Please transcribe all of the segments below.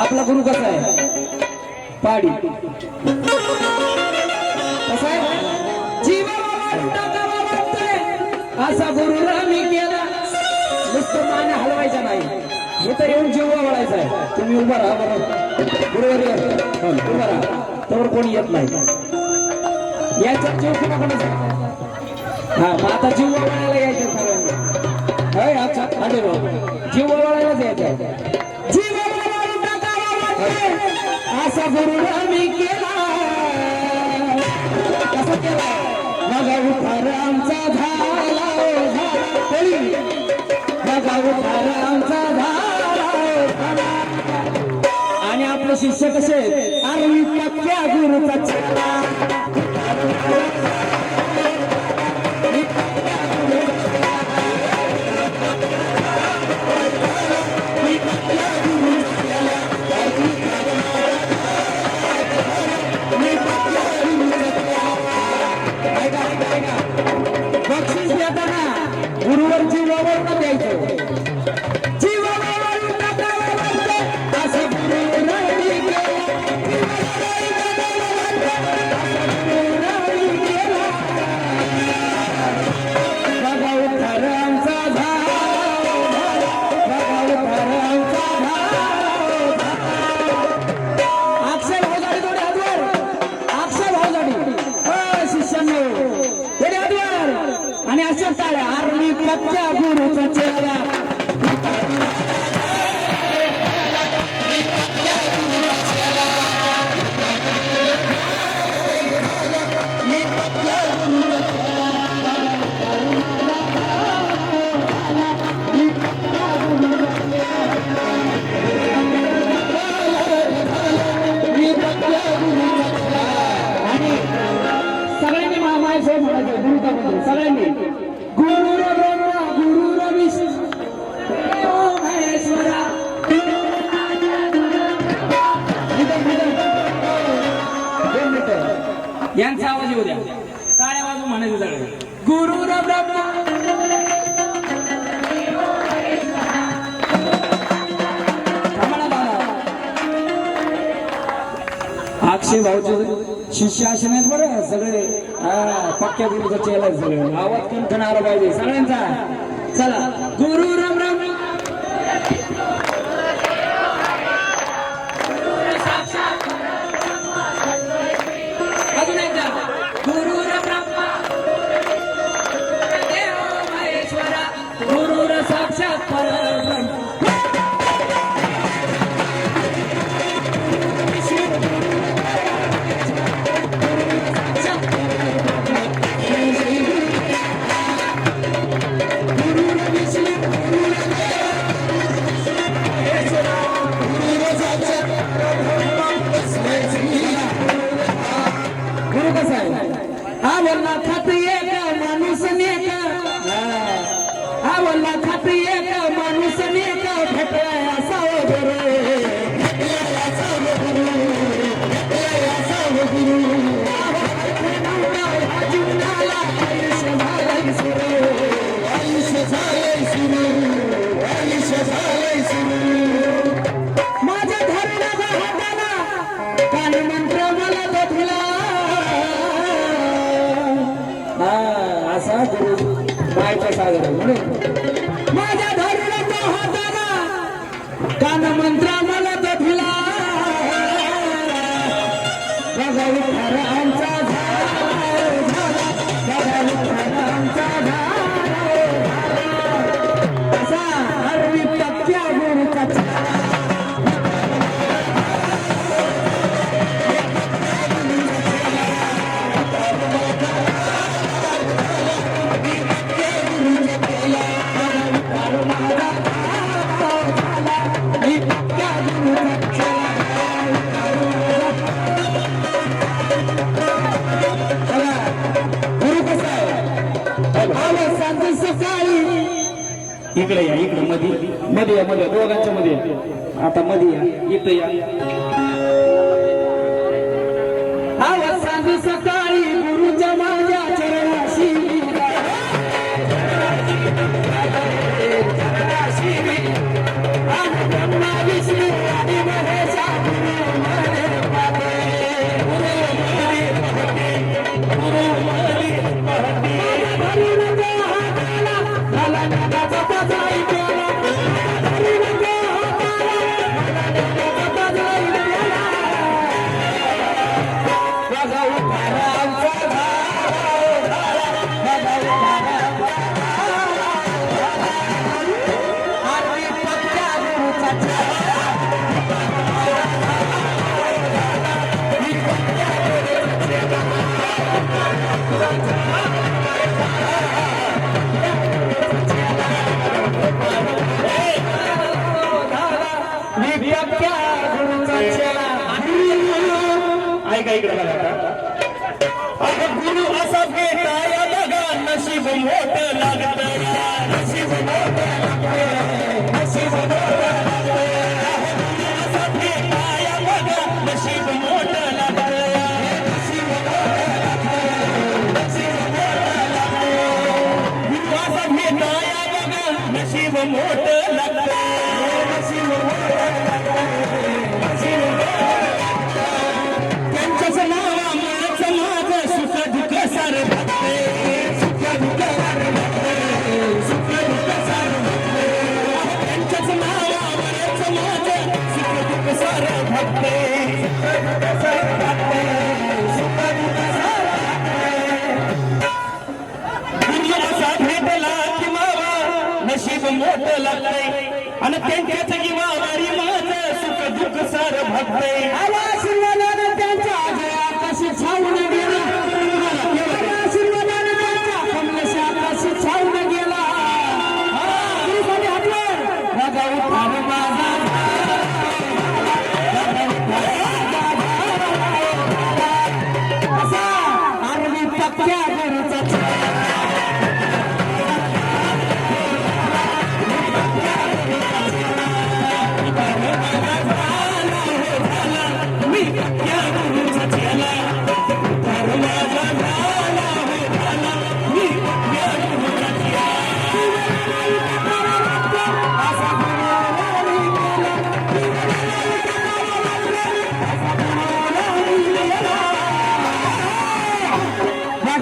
आपला गुरु कसा आहे? पाडी. कसा आहे? जीवाला असा गुरु मी केला. नुसतं मान हलवायचा नाही. हे तर येऊन जीव वळायचा आहे. तुम्ही उभा राहा बरोबर गुरुवर उभा राहा. तर कोणी येत नाही. याच्यात जीव कुणाकडे हा मग आता जीव वळायला यायचं खरं अच्छा. अरे बाबा जीव वळायलाच यायचं असा गुरु आम्ही केला. कसं केला. बघा उठार आमचा झाला ओ बघा उठार आमचा झाला झाला. आणि आपले शिष्य कसे अक्षय भाऊचे शिष्य असे नाहीत बरं सगळे. हा, पक्क्या गुरुचा चेला सगळे. आवाज कंठन आला पाहिजे. सगळ्यांचा. चला. गुरु असा गुरु बायचा सागर म्हणून माझ्या धरणाचा हाताला कान मंत्र इकडे या इकडे मध्ये मध्ये या मध्ये दोघांच्या मध्ये आता मध्ये या. इकडे या. इकडे गुरु असा भेटाया बघा नशीब मोठ लागत नशीब मोठ नशीब मोठ भेटाया बघा नशीब मोठ लागत नशीब गुरु असा भेटाया बघा नशीब मोठ लागत नशीब लागतंय. आणि त्यांच्याच किंवा माझं सुख दुःख सार भगते आला आशीर्वादाने त्यांच्या आकाशी छावून गेला. आला त्यांच्या कमलेश आकाशी छावून गेला. गुरुसाठी राजा उठार माझा असा आरवी पक्क्या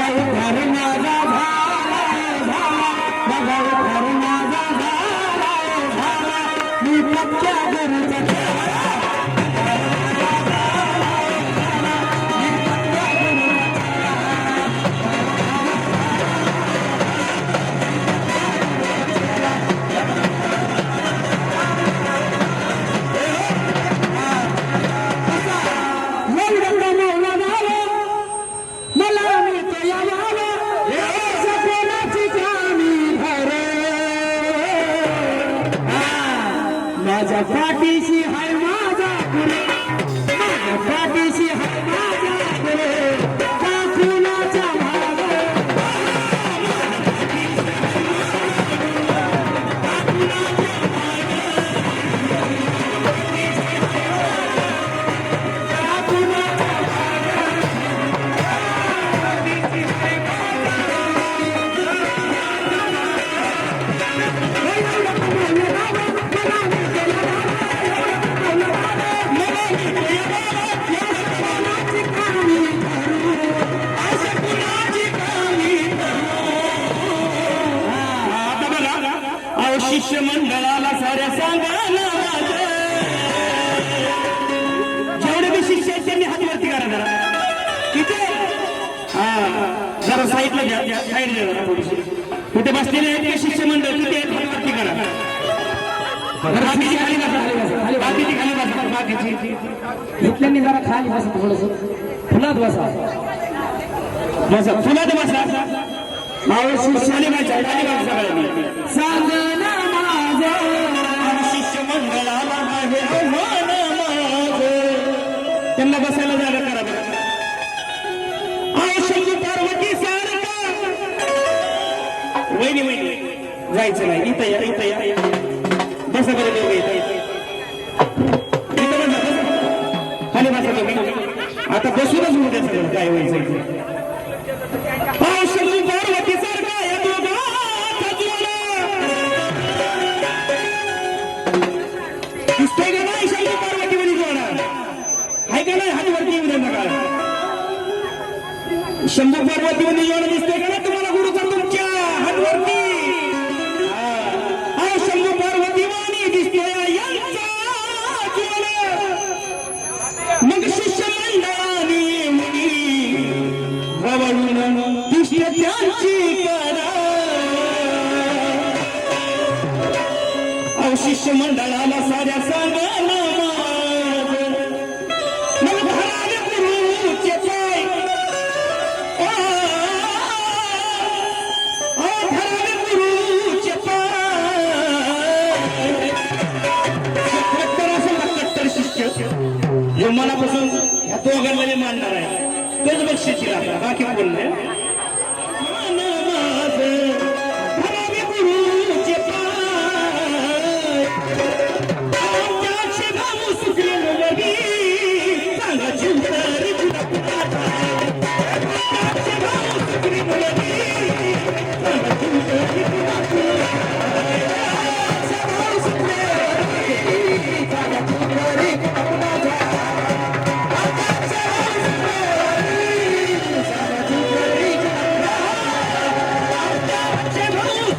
बघा उधार माझ्या पाठीशी हाय माझा पुरे माझ्या पाठीशी हाय माझा पुरे घ्या, कुठे बसलेले आहेत ते शिष्य मंडळ? किती आहेत वरती करा. बाकीची खाली बसा बाकीची खाली बसा बाकीची. इथल्यांनी जरा खाली बसा थोडस. फुलात बसा. बसा. फुलात बसा. खाली बसा खाली बसा सगळ्यांनी. माझं. शिष्य मंडळाला माझं. त्यांना बसायला जागा जायचं नाही. इथं या इथं या. बसा बरं दोघं इथं. इथं बसा खाली बसा तुम्ही. आता बसूनच होऊ द्या सगळं. काय व्हायचं इथे. शंभू पार्वती सारखा या दोघात दिसतोय का नाही शंकर पार्वती जोडा का नाही? हात वरती येऊ द्या नका शंभू पार्वती मध्ये जोडा दिसतोय का? मनापासून तो दोघांना मी मानणार आहे. तेच बक्षीस बाकी बोलणार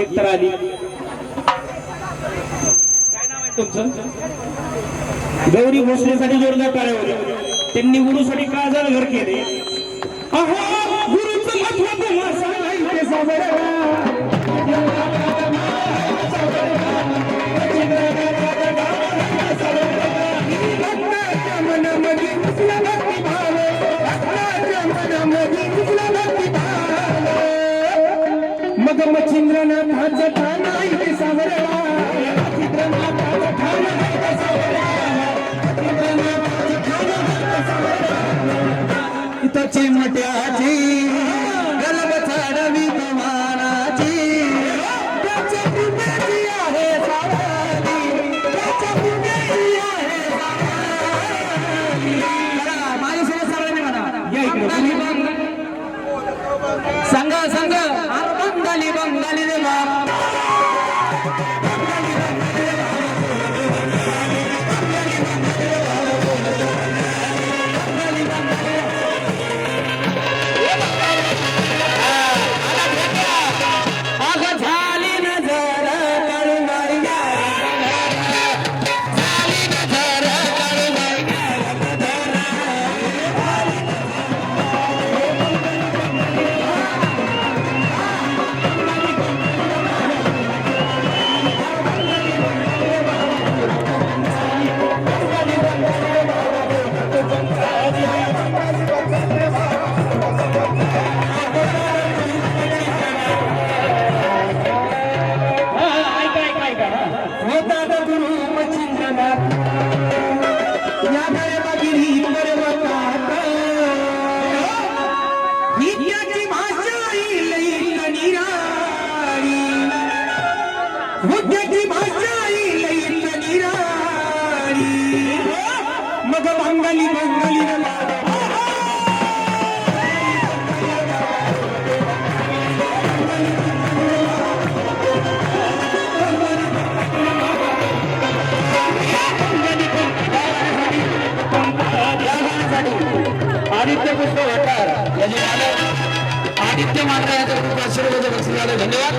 एक तर आली. काय नाव आहे तुमचं? गौरी भोसलेसाठी जोरदार कार्य त्यांनी गुरुसाठी काजाल घर केले. मच्छिंद्रनाथ जठाना इथे सावरला मच्छिंद्रनाथ जठाना इथे सावरला मच्छिंद्रनाथ गलब छाडवी तुम्हाला आदित्य पुष्प भटार यांनी आदित्य मांढरा यांचा खूप आशीर्वाद झालं धन्यवाद.